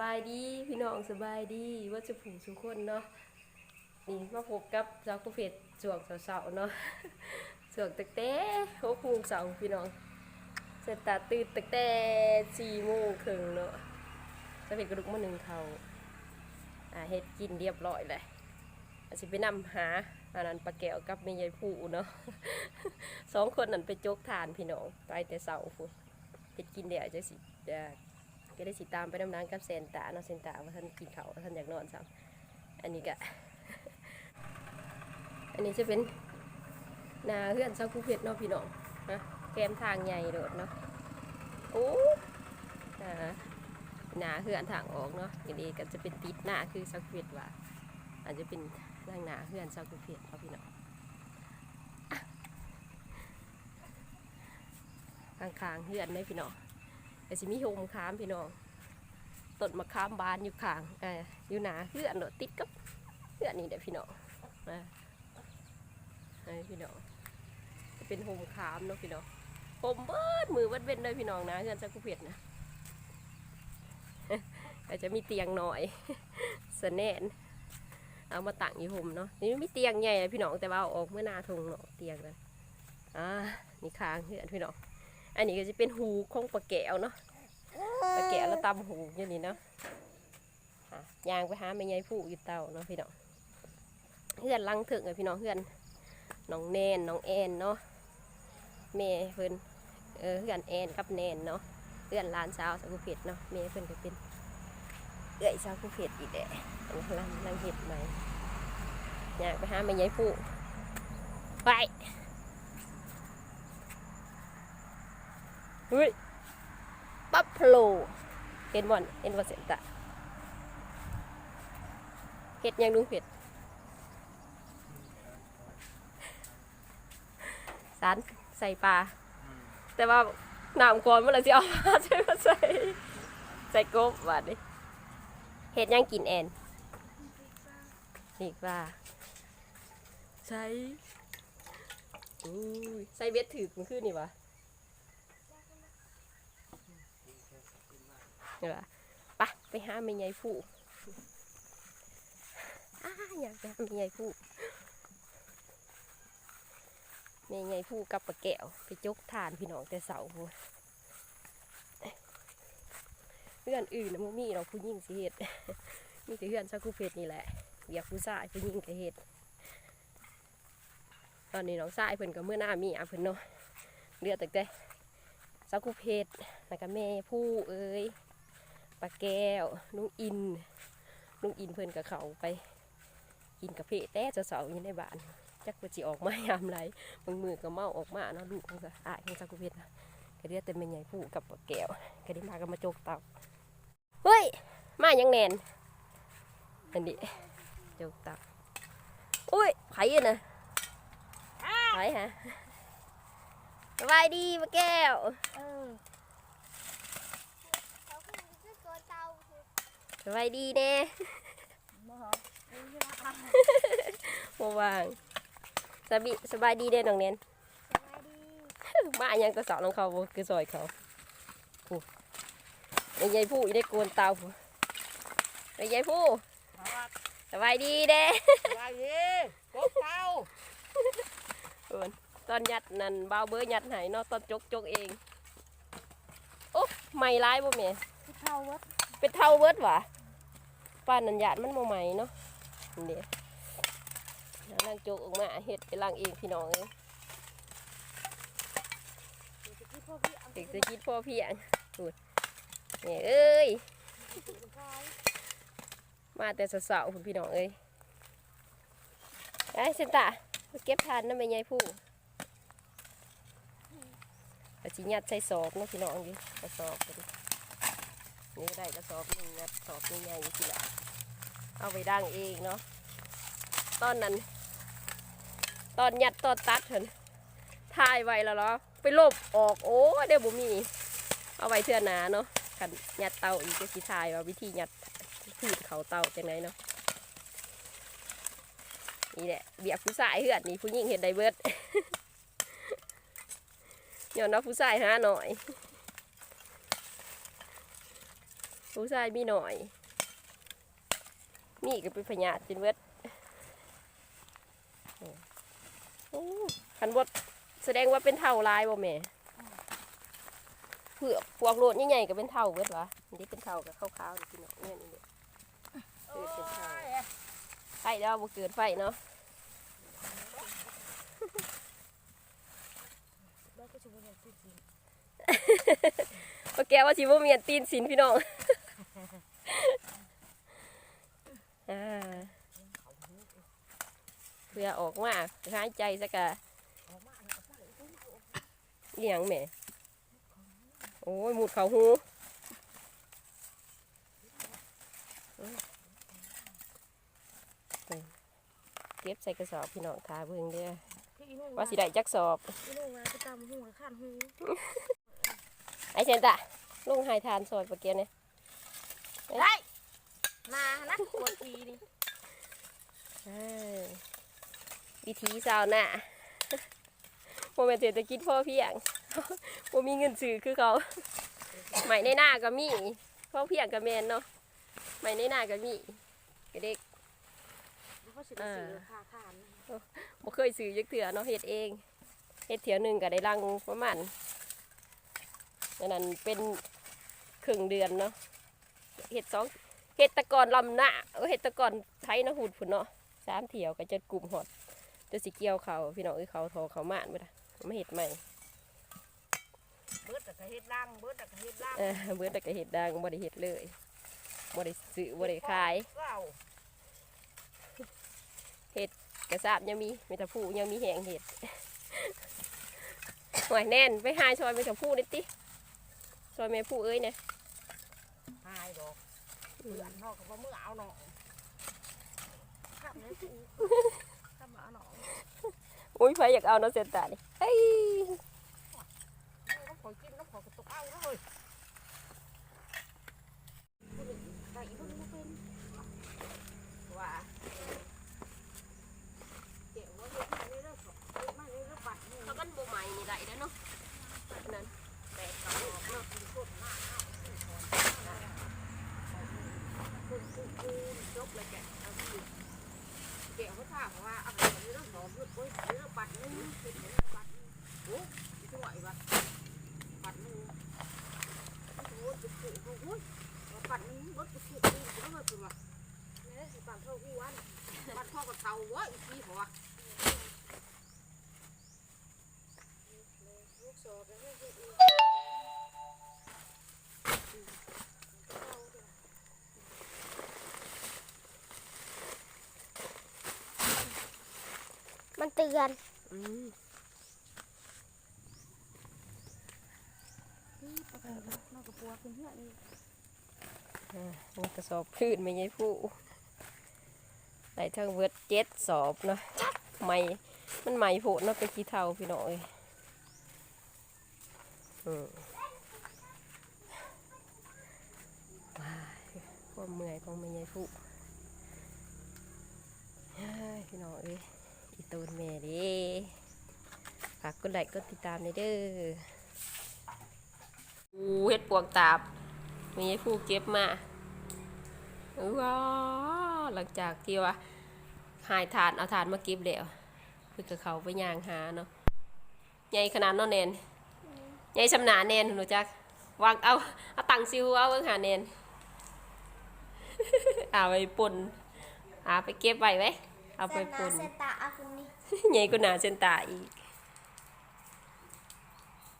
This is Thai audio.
บายดีพี่น้องสบายดีว่าจะผูกทุกคนเนาะนี่มาพบกับสาวกุเฟตจวกสาวๆเนาะจวกตั้งแต่หกโมงเสาร์พี่น้องเสร็จตาตื่นตั้งแต่สี่โมงครึ่งเนาะจะเป็นกระดูกมาหนึ่งเขาอ่าเฮ็ดกินเรียบร้อยเลยอาจจะไปนำหาอันนั้นปลาแก้วกับแม่ยายผู้เนาะสองคนนั้นไปจกทานพี่น้องไปแต่เสาร์พู้นเฮ็ดกินเดี๋ยวจะสิเดี๋ยว ก็ได้สิตามไปดำน้ำกับเซนตาเนาะเซนตาว่าท่านกินเขาว่าท่านอยากนอนซ้ำอันนี้ก็อันนี้จะเป็นนาเฮือนเซาคูเพชรเนาะพี่น้องนะแกมทางใหญ่โดดเนาะโอ้นานาเฮือนทางออกเนาะอันนี้ก็จะเป็นติดหน้าคือเซาคูเพชรว่าอาจจะเป็นทางนาเฮือนเซาคูเพชรเนาะพี่น้องข้างๆเฮือนเลยพี่น้อง ก็สิมีโฮมค้ามพี่น้องต้นมะขามบานอยู่ข้างอ่ออยู่หนาเพื่อนเนอะติดกับเพื่อนนี่เด้อพี่น้องนะให้พี่น้องจะเป็นโฮมค้ามเนาะพี่น้องโฮมเบิดมือเบิดเว้นเลยพี่น้องนะเพื่อนจักกุเพียดนะอาจจะมีเตียงหน่อยสแนนเอามาตั้งอยู่โฮมเนาะนี่มีเตียงใหญ่นะพี่น้องแต่ว่าออกเมื่อนาทงเนาะเตียงกันอ่านี่ค้างเพื่อนพี่น้อง อันนี้ก็จะเป็นหูของปลาแก้วเนาะปลาแก้วแล้วตำหูอย่างนี้เนาะยางไปหาแม่ยายผู้อยู่เตาเนาะพี่น้องเพื่อนลังถึงเลยพี่น้องเพื่อนน้องแนนน้องแอนเนาะแม่เพิ่นเออเพื่อนแอนกับแนนเนาะเพื่อนลานสาวสาวกุเพชรเนาะแม่เพิ่อนก็เป็นเอื้อยสาวกุเพชรอีกแหละลังลังเห็ดใหม่ยางไปหาแม่ยายผู้ไป เฮ้ยบัฟฟาโลเห็นบอนเห็นบอนเสนตะเห็ดยังดุงเห็ดสารใส่ปลาแต่ว่าน้ำก่อนมันเลยสิเอามาใช่ไหมใส่ใส่กบว่าดิเห็ดยังกินแอนนี่ปลาใส่ใส่เบ็ดถือมันขึ้นนี่วะ เดี๋ยวปะไปหาแม่ใหญ่ผู้อาอยากไปหาแม่ใหญ่ผู้แม่ใหญ่ผู้กับปลาแก้วไปจกทานพี่น้องแต่เสาพูเพื่อนอื่นนะมัมีเราผู้ยิ่งสิเฮ็ดมีแต่เพื่อนชักคู่เพชรนี่แหละอยากผู้ชายผู้ยิ่งก็เฮ็ดตอนนี้น้องชายเพิ่นก็เมื่อหน้ามีอะเพิ่นเนาะเลือดต่แต่ชักคู่เพชรแล้วก็แม่ผู้เอ้ย ปลาแก้วลุงอินลุงอินเพิ่นกับเขาไป กินกาแฟแต่จะเสาอยู่ในบ้านจักว่าจิออกมายามไรบางมือก็เมาออกมาเนาะลูกของสะอายของสักกุเพชรนะก็เรียกแต่แม่ใหญ่ผู้กับปลาแก้วก็ได้มากันมาโจกเตาเฮ้ยมายังแนนอันนี้โจกเตาอุ้ยไผ่อะนะไผ่ฮะสบายดีปลาแก้ว เออเขาขึ้นขึ้นตัวเตาคือ ส บายดีแน่บ่เหรอนี่ใช่ไหมคะบ่วางสบายสบายดีเด้น้องเนนสบายดีมาอันยังก็สอนของเขาบ่คือซอยเขาผู้ไอ้ยายผู้อีได้โกนเตาผู้ไอ้ยายผู้สบายดีเด้ไปดิกบเตาเอิ้นตอนยัดนั่นบ่าวเบอร์ยัดให้เนาะตอนจกจกเองโอ้ไม่ร้ายบ่แม่คือเท่าวัดเป็นเท่าเบิดหวะ ป้านันหยาดมันบ่ใหม่เนาะนี่เด้แล้วล่างโจกออกมาเฮ็ดไปล่างเองพี่น้องเอ้ยเด็กจะคิดพ่อเพียงพูดนี่เอ้ย มาแต่สาวๆคุณพี่น้องเอ้ยไอ้เซนตาเก็บทานน้ำเป็นไงผู้อาจิยัดใส่สอบเนาะพี่น้องดิกระสอบกัน นี่ได้กระสอบหนึ่งยัดสอบใหญ่ๆทีละเอาไปด่างเองเนาะตอนนั้น ตอนยัดตอนตัดเถอะถ่ายไว้แล้วเหรอไปลบออกโอ้เดี๋ยวบุมี เอาไว้เทื่อหนาเนาะขันยัดเตาอีกจะสิถ่ายว่าวิธียัดพืชเขาเตาจังไหนเนาะนี่แหละเบียกผู้ชายเหือดนี่ผู้หญิงเห็นไดเบิร์ดย้อนว่าผู้ชายหาหน่อย ผู้ชายมีหน่อย นี่ก็เป็นพญาติจินเวทโอ้คันบดแสดงว่าเป็นเท่าลายบ่แม่เผือกพวกโลดใหญ่ๆก็เป็นเท่าเวทวะอันนี้เป็นเท่ากับขาวๆนี่พี่น้องเนี่ยนี่เนี่ยโอ้ยไฟเนาะบ่เกินไฟเนาะแล้วก็จะเป็นติดสิโอเคว่าสิบ่มีอันตีนสินพี่น้อง อ่าเพื่อออกมาหายใจสักกะเลี้ยงแม่ โอ้ยหมุดเขาหูไปเก็บใส่กระสอบพี่น้องทาเบิ่งเด้อพี่อีนุ่งว่าสิได้จักสอบอีนุ่งมาไปตามหัวข้านหูไอเซนตะลงหายทานซอยปะเกียวเนี่ยได้มานะปวดทีนี่เอ้ย วิธีสาวหน่ะโมเมนเศรษฐกิจพ่อเพียงโมมีเงินซื้อคือเขาใหม่ในหน้าก็มีพ่อเพียงกับแมนเนาะใหม่ในหน้าก็มีกระเด็กเขาสิได้ซื้อค่าทานบ่เคยซื้อยักเถื่อเนาะเฮ็ดเองเฮ็ดเถื่อหนึ่งก็ได้รังประมาณอันนั้นเป็นครึ่งเดือนเนาะเฮ็ดสองเฮ็ดแตะกอนลำหน้าเออเฮ็ดแตะกอนไทยนะหูดพุ่นเนาะสามเที่ยวก็จะกลุ่มหอด จะสิเกี่ยวเขาพี่น้องเอ้ยเขาทอเขามานบ่ได้มาเฮ็ดใหม่เบิดแต่ก็เฮ็ดล่างเบิดแต่ก็เฮ็ดล่างเออเบิดแต่ก็เฮ็ดดังบ่ได้เฮ็ดเลยบ่ได้ซื้อบ่ได้ขายเก้ากระซาบยังมีเมตาผู้ยังมีแหงเห็ดหวยแน่นไปหายซอยเมตาผู้นิดติซอยแม่ผู้เอ้ยเนี่ยหายดอกเพื่อนนอกก็บ่มือเอาเนาะ อุ้ยไฟอยากเอาเนาะเซนตานี่เฮ้ย น้ำขอยกินน้ำขอยก็ตกเอาเลย ไปอีนุ่งไม่เป็น ว่า เดี๋ยวว่าเฮ็ดมาเลยเด้อเฮ็ดมาเลยเด้อปัดนี่ เขากันบ่ใหม่นี่ได้แล้วเนาะนั่นแต่เขาออกเนาะ คือคือคือจบเลยแกเอาที่แกะเขาท่าเพราะว่าเอาไปเรื่องหอมเพื่อโอ้ยเรื่องปัดนึงเป็นเรื่องปัดนึงโอ้ยสวยว่ะปัดนึงโอ้ยจุกจุกโอ้ยปัดนึงบดจุกจุกนี่ก็มาเป็นว่ะ เนี่ยสิปันเท่าหัวนี่ปัดพ่อกับเตาเว้ยพี่หัวลูกศอกแล้วเฮ็ดอีกมันเตือนอืมนี่ปกตินอกกับปัวขึ้นเพื่อนนี่อ่ามันกระสอบพื้นไม่ใช่ผู้ ได้ทั้งเวิร์ดเจ็ดสอบเนาะใหม่มันใหม่โผล่เนาะไปขี้เท่าพี่น้องเอยความเมื่อยของไม่ใช่ผู้พี่น้องเอ้ยอีตูนแม่ดิฝากกดไลค์กดติดตามในอยเด้ออู้เฮ็ดปวกตาบไม่ใช่ผู้เก็บมาว้า หลังจากที่ว่าหายทานเอาทานมาเก็บแล้วเพื่อกับเขาไปย่างหาเนาะใหญ่ขนาดเนาะแนนใหญ่ชำนาญแนนหนูจักวางเอาเอาตังซิวเอาเบิ่งหาแนนเอาไปป่นเอาไปเก็บไว้ไว้เอาไปป่นเซตาอาคุนี่ใหญ่กว่าหนาเซนตาอีก